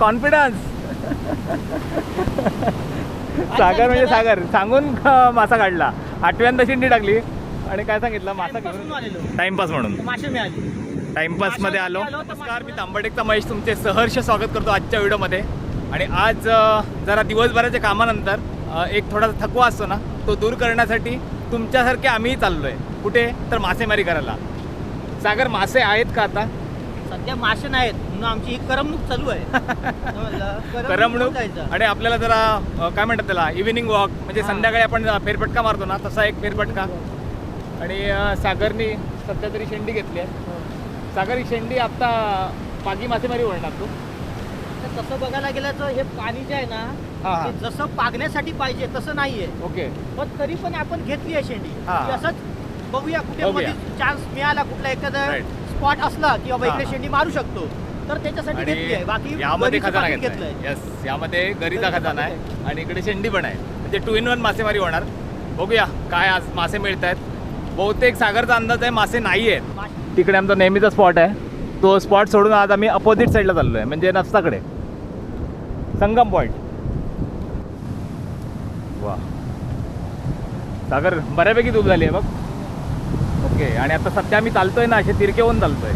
Confidence सागर म्हणजे सागर. सांगून मासा काढला. आठव्यांदा शिंडी टाकली. आणि काय सांगितलं? मासा आलेलो. टाइमपास म्हणून. मासे मिळाले. टाइमपासमध्ये आलो. नमस्कार मी तांबडेकचा महेश. तुमचे सहर्ष स्वागत करतो आजच्या व्हिडिओमध्ये. आणि आज जरा दिवसभराच्या कामानंतर एक थोडासा थकवा असतो ना तो दूर करण्यासाठी तुमच्यासारखे आम्हीही चाललोय. कुठे? तर मासेमारी करायला. सागर मासे आहेत का आता? सध्या मासे नाहीत म्हणून आमची ही करमणूक चालू आहे? करमणूक. आणि आपल्याला जरा काय म्हणतात त्याला इव्हिनिंग वॉक म्हणजे हा. संध्याकाळी आपण फेरफटका मारतो ना तसा एक फेरफटका आणि सागरनी सध्या तरी शेंडी घेतली आहे सागर ही शेंडी आता पागी मासेमारी वळणार तू तर तसं बघायला गेलं तर हे पाणी जे आहे ना हा, हा. ते जसं पागण्यासाठी पाहिजे तसं नाहीये ओके पण तरी पण आपण घेतली आहे शेंडी हा. असंच बघूया कुठे. चान्स मिळाला कुठला एखादा. स्पॉट असला की बाबा इकडे. शेंडी मारू शकतो तर त्याच्यासाठी घेतली आहे. बाकी यामध्ये खजाना घेतलाय यस यामध्ये गरीचा खजाना आहे आणि इकडे शेंडी पण आहे. म्हणजे टू इन वन मासेमारी होणार. बघूया काय आज मासे मिळत आहेत बहुतेक सागरचा अंदाज आहे मासे नाही आहेत. तिकडे आमचा नेहमीचा स्पॉट आहे. तो स्पॉट सोडून आज आम्ही अपोजिट साईडला चाललो आहे म्हणजे नफसाकडे संगम पॉईंट वा सागर बऱ्यापैकी धूप झाली आहे बघ. ओके आणि आता सध्या आम्ही चालतोय ना असे तिरके होऊन चालतोय.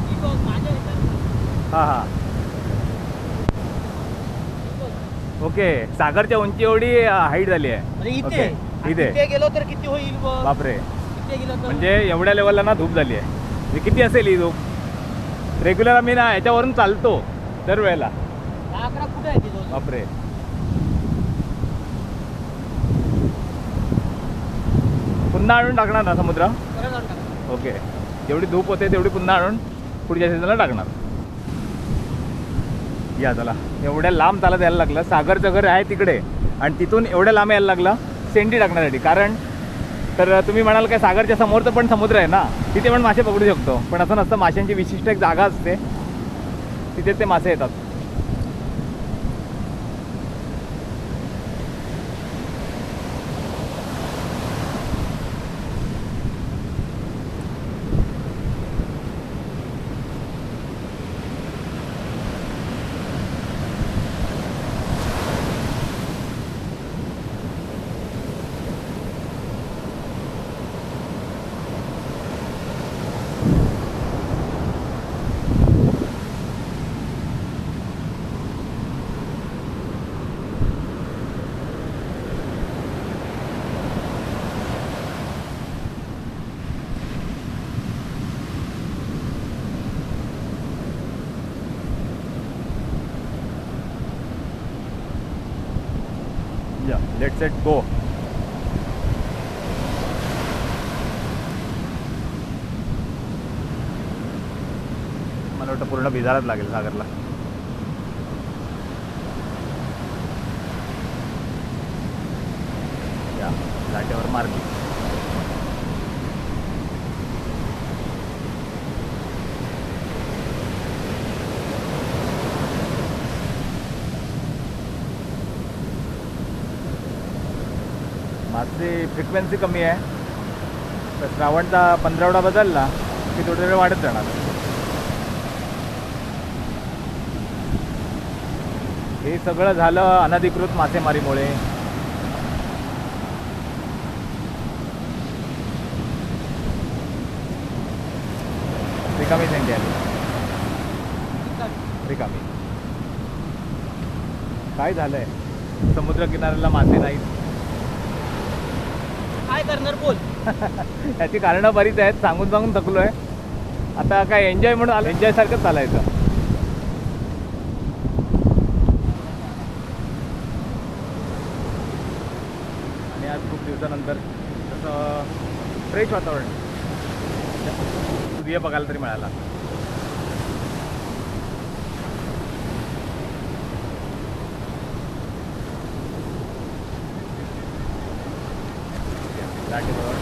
ही हां. हां ओके सागरच्या उंची एवढी हाईट झाली आहे. इथे? इथे. गेलो तर किती होईल. बापरे. म्हणजे एवढ्या लेवलला ना धूप झाली आहे. म्हणजे किती असेल ही धूप? रेग्युलर आम्ही ना याच्यावरून चालतो. दरवेळेला. अकरा कुठे आहे तिथं? बापरे. पुन्हा आणून टाकणार ना समुद्र. ओके. जेवढी धूप होते तेवढी पुन्हा आणून पुढच्या सीझनला टाकणार. या चला. एवढ्या लांब चालत यायला लागलं. सागरचं घर आहे तिकडे. आणि तिथून एवढ्या लांब यायला लागलं सेंडी टाकण्यासाठी. कारण तर तुम्ही म्हणाल काय सागरच्या समोरचं पण समुद्र आहे ना? तिथे पण मासे पकडू शकतो. पण असं नसतं. माशांची विशिष्ट एक जागा असते. तिथे ते मासे येतात. या लेट it गो मला वाटतं पूर्ण भिजायलाच लागेल सागरला. या लाटेवर मारली माझी फ्रिक्वेन्सी कमी आहे. तर श्रावणचा पंधरावडा बदलला की थोडा वेळ वाढत जाणार. हे सगळं झालं अनधिकृत मासेमारीमुळे. रिकामी सेंटी आली. रिकामी. काय झालंय? समुद्र किनाऱ्याला मासे नाहीत. काय करणार बोल. त्याची कारणं बरीच आहेत सांगून सांगून थकलोय. आता काय एन्जॉय म्हणून आलं एन्जॉय सारखं चालायचं आणि आज खूप दिवसानंतर तसं फ्रेश वातावरण. सूर्य बघायला तरी मिळाला. लाटेबरोबर त्यांनी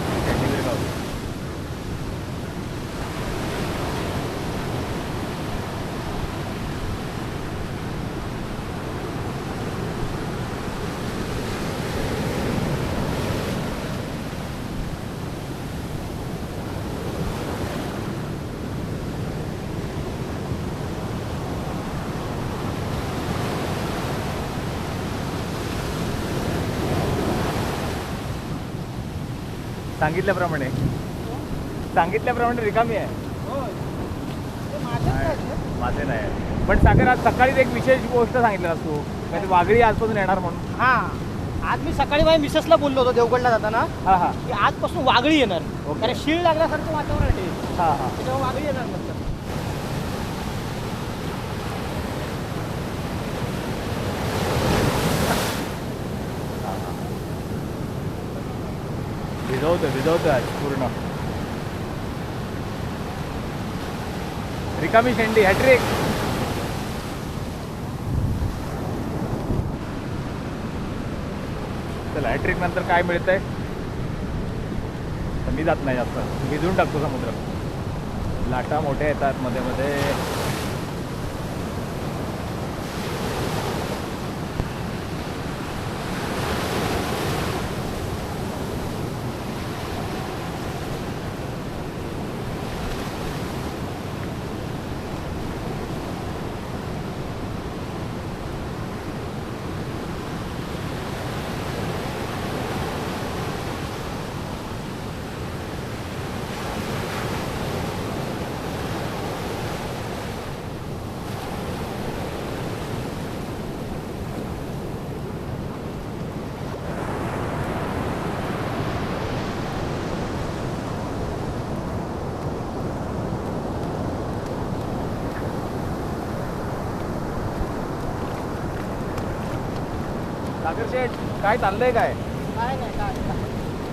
सांगितल्याप्रमाणे. सांगितल्याप्रमाणे रिकामी आहे. माझे नाही. पण सागर आज सकाळीच एक विशेष गोष्ट सांगितलं तू म्हणजे वाघळी आजपासून येणार म्हणून. हा. आज मी सकाळी माझ्या मिसेसला बोललो होतो देवगडला जाताना. हा हा. की आजपासून वागळी येणार. कारण शीळ लागल्यासारखं वातावरण आहे. हा हा. त्याच्यामुळे वागळी येणार नंतर भिजवतो भिजवतो आज पूर्ण. रिकामी शेंडी हॅट्रिक. चला हॅट्रिक नंतर काय मिळतंय? तर मी जात नाही जास्त. भिजून टाकतो समुद्र. लाटा मोठ्या येतात मध्ये मध्ये. सागर शेठ काय चाललंय काय? काय नाही काय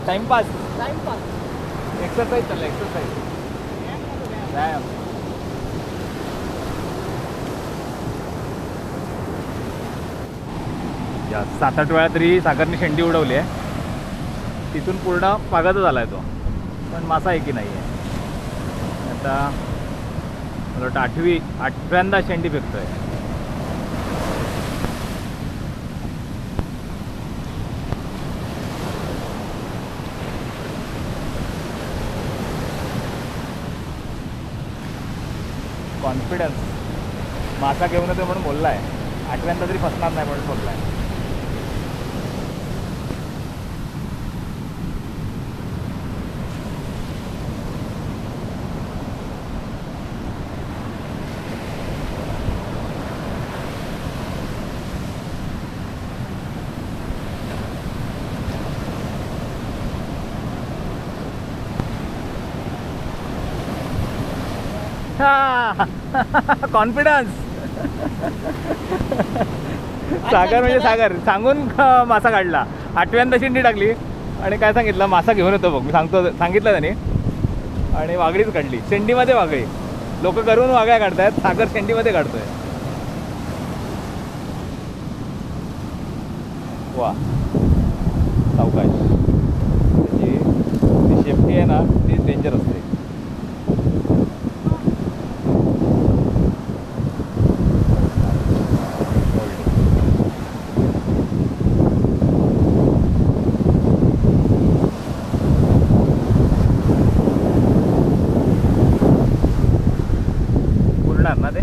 टाइमपास टाइमपास एक्सरसाइज चाललंय एक्सरसाइज व्यायाम या सात आठ वेळा तरी सागरने शेंडी उडवली आहे. तिथून पूर्ण पागाचा झाला आहे तो. पण मासा आहे की नाही आहे आता मला वाटतं आठवी आठव्यांदा शेंडी फेकतोय. कॉन्फिडन्स मासा घेऊन येतो म्हणून बोलला आहे आठव्यांदा तरी फसणार नाही म्हणून बोलला आहे कॉन्फिडन्स सागर म्हणजे सागर. सांगून मासा काढला. आठव्यांदा शिंडी टाकली आणि काय सांगितलं? मासा घेऊन येतो बघ. मी सांगतो सांगितलं त्याने. आणि वागळीच काढली. शेंडीमध्ये वागळी लोक करून वागळ्या काढतायत. सागर शेंडीमध्ये काढतोय. वा. सावकाश. त्याची ती शेफ्टी आहे ना ती डेंजर असते उडणार ना ते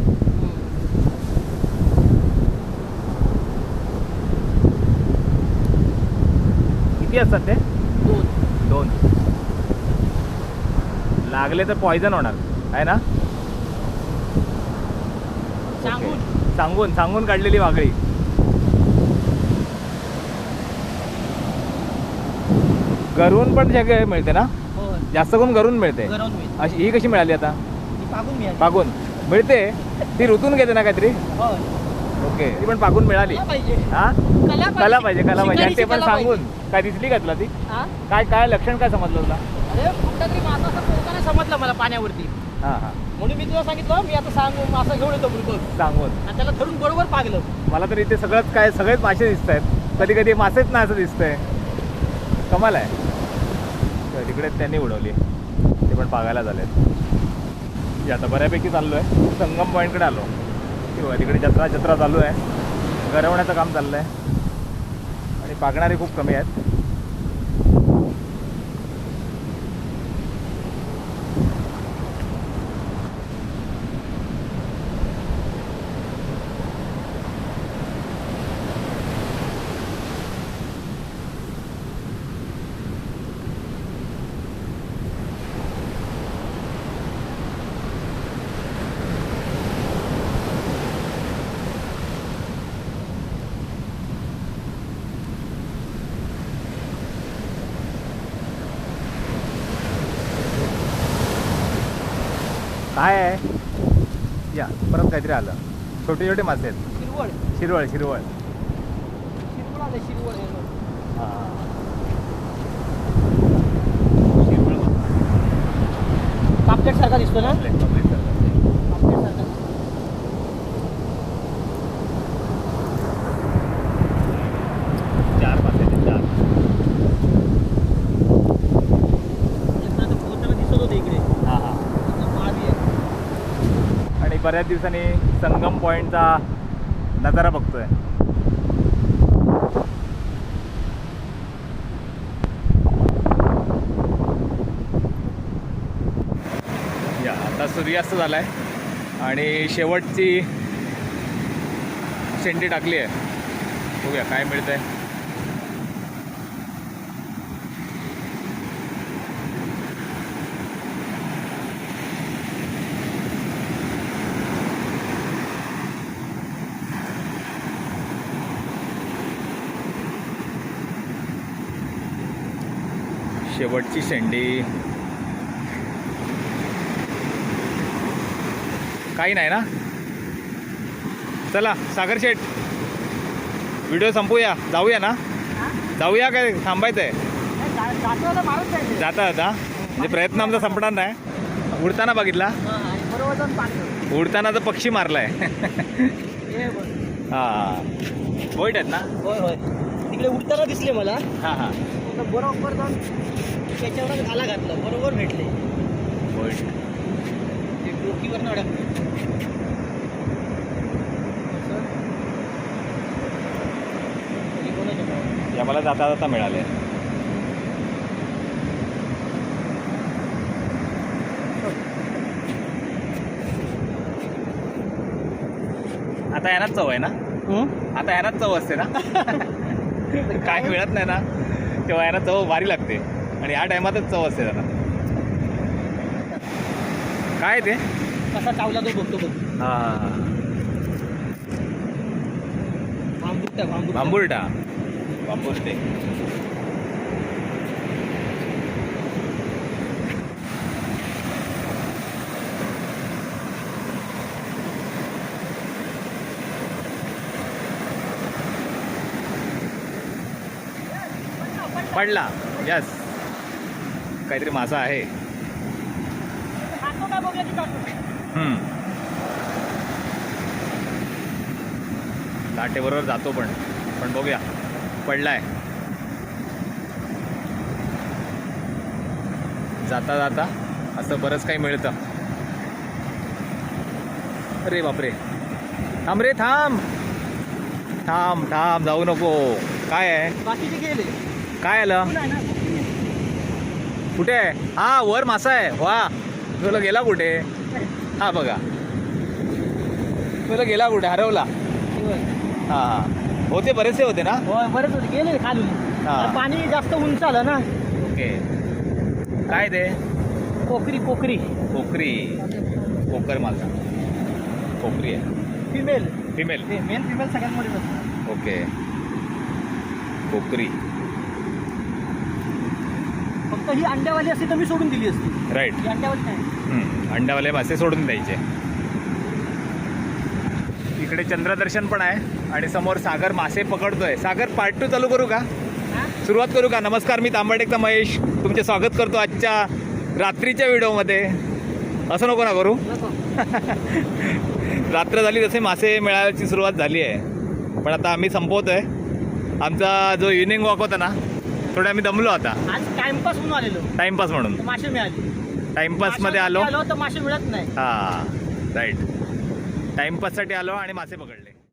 किती असतात ते? दोन. दोन. लागले तर पॉयझन होणार आहे ना? सांगून. सांगून सांगून काढलेली वागळी. घरून पण सगळे मिळते ना? हो जास्त करून घरून मिळते. अशी ही कशी मिळाली आता? पागून मिळते. ती ऋतून घेते ना काहीतरी? ओके. ती पण पागून मिळाली. कला पाहिजे. हा? कला कला पाहिजे कला पाहिजे. आणि ते शिकारीची पण कला सांगून. काय दिसली का तुला ती? हा? काय काय लक्षण काय समजलं तुला? अरे कुठला तरी मासा असा पोहताना समजला मला पाण्यावरती. हां हां. म्हणून मी तुला सांगितलं मी आता सांगू मासा घेऊन येतो मृग सांगून. आणि त्याला धरून बरोबर पागलं मला तर इथे सगळंच काय सगळेच मासे दिसत आहेत. कधी कधी मासेच ना असं दिसतंय. कमाल आहे. तर तिकडे त्यांनी उडवली. ते पण पागायला झालेत. आता बऱ्यापैकी चाललो आहे संगम पॉईंटकडे आलो. किंवा तिकडे जत्रा जत्रा चालू आहे. गरवण्याचं काम चाललं आहे आणि पागणारे खूप कमी आहेत. काय आहे? या परत काहीतरी आलं. छोटे छोटे मासे आहेत. शिरवळ. शिरवळ शिरवळ. शिरवळ आलं शिरवळ शिरवळ पापलेट सारखा दिसतो ना पापलेट, पापलेट सारखं. पापलेट सारखा चार मासे आहेत, चार पोहोचताना दिसत होते इकडे हां हां आता मावी आहे आणि बऱ्याच दिवसांनी संगम पॉईंटचा नजारा बघतोय. या आता सूर्यास्त झालाय आणि शेवटची शेंडी टाकली आहे. बघूया काय मिळतंय. शेवटची शेंडी. काही नाही ना? चला सागर शेठ. व्हिडिओ संपूया. जाऊया ना? जाऊया काय? थांबायचं आहे जातो जाता? म्हणजे प्रयत्न आमचा संपणार नाही. उडताना बघितला? उडताना तर पक्षी मारलाय. हे. हा बोईट आहेत ना? होय होय. तिकडे उडताना दिसले मला. हां हां. बरोबर जाऊन त्याच्यावरच घाला घातलं. बरोबर भेटले. ते डोकीवरनं अडकले? या मला जाता जाता मिळाले. आता यानाच चव आहे ना? आता यानाच चव असते ना? काय मिळत नाही ना? तेव्हा यांना चव भारी लागते. आणि या टायमातच चव असते त्यांना काय ते? कसा चावला तो बघतो बघ. बांबुर्टा बांबुर्टे पडला. यस काहीतरी मासा आहे. लाटेबरोबर जातो पण. पण बघूया. पडलाय. जाता जाता असं बरंच काही मिळतं. अरे बापरे. थांब रे थांब. थांब थांब. जाऊ नको. काय आहे? बाकीचे गेले. काय आलं? कुठे आहे? हा वर मासा आहे. वा. तुला गेला कुठे? हा बघा. तुला गेला कुठे? हरवला. हा हा. होते बरेचसे होते ना? बरेच होते. गेले हा. अरे पाणी जास्त उंच आलं ना. ओके. काय ते? कोकरी कोकरी. कोकरी. कोकर मासा. कोकरी आहे. फिमेल फिमेल मेल फिमेल सगळ्यात मध्ये बसतात. ओके. कोकरी. फक्त ही अंड्यावाली असती तर मी सोडून दिली असती. राईट. ही अंड्यावाली नाही. अंड्यावाले मासे सोडून द्यायचे. इकडे चंद्रदर्शन पण आहे आणि समोर सागर मासे पकडतोय. सागर पार्ट टू चालू करू का? हा? सुरुवात करू का? नमस्कार मी तांबडेकचा महेश. तुमचे स्वागत करतो आजच्या रात्रीच्या व्हिडिओमध्ये. असं नको ना करू. नको. रात्र झाली तसे मासे मिळायची सुरुवात झाली आहे. पण आता आम्ही संपवतोय. आमचा जो इव्हिनिंग वॉक होता ना थोडं आम्ही दमलो आता. आज टाइमपास म्हणून आलेलो. टाइमपास म्हणून. तर मासे मिळाले. टाइमपासमध्ये आलो आलो. तर मासे मिळत नाही. हां राईट टाइमपाससाठी आलो आणि मासे पकडले.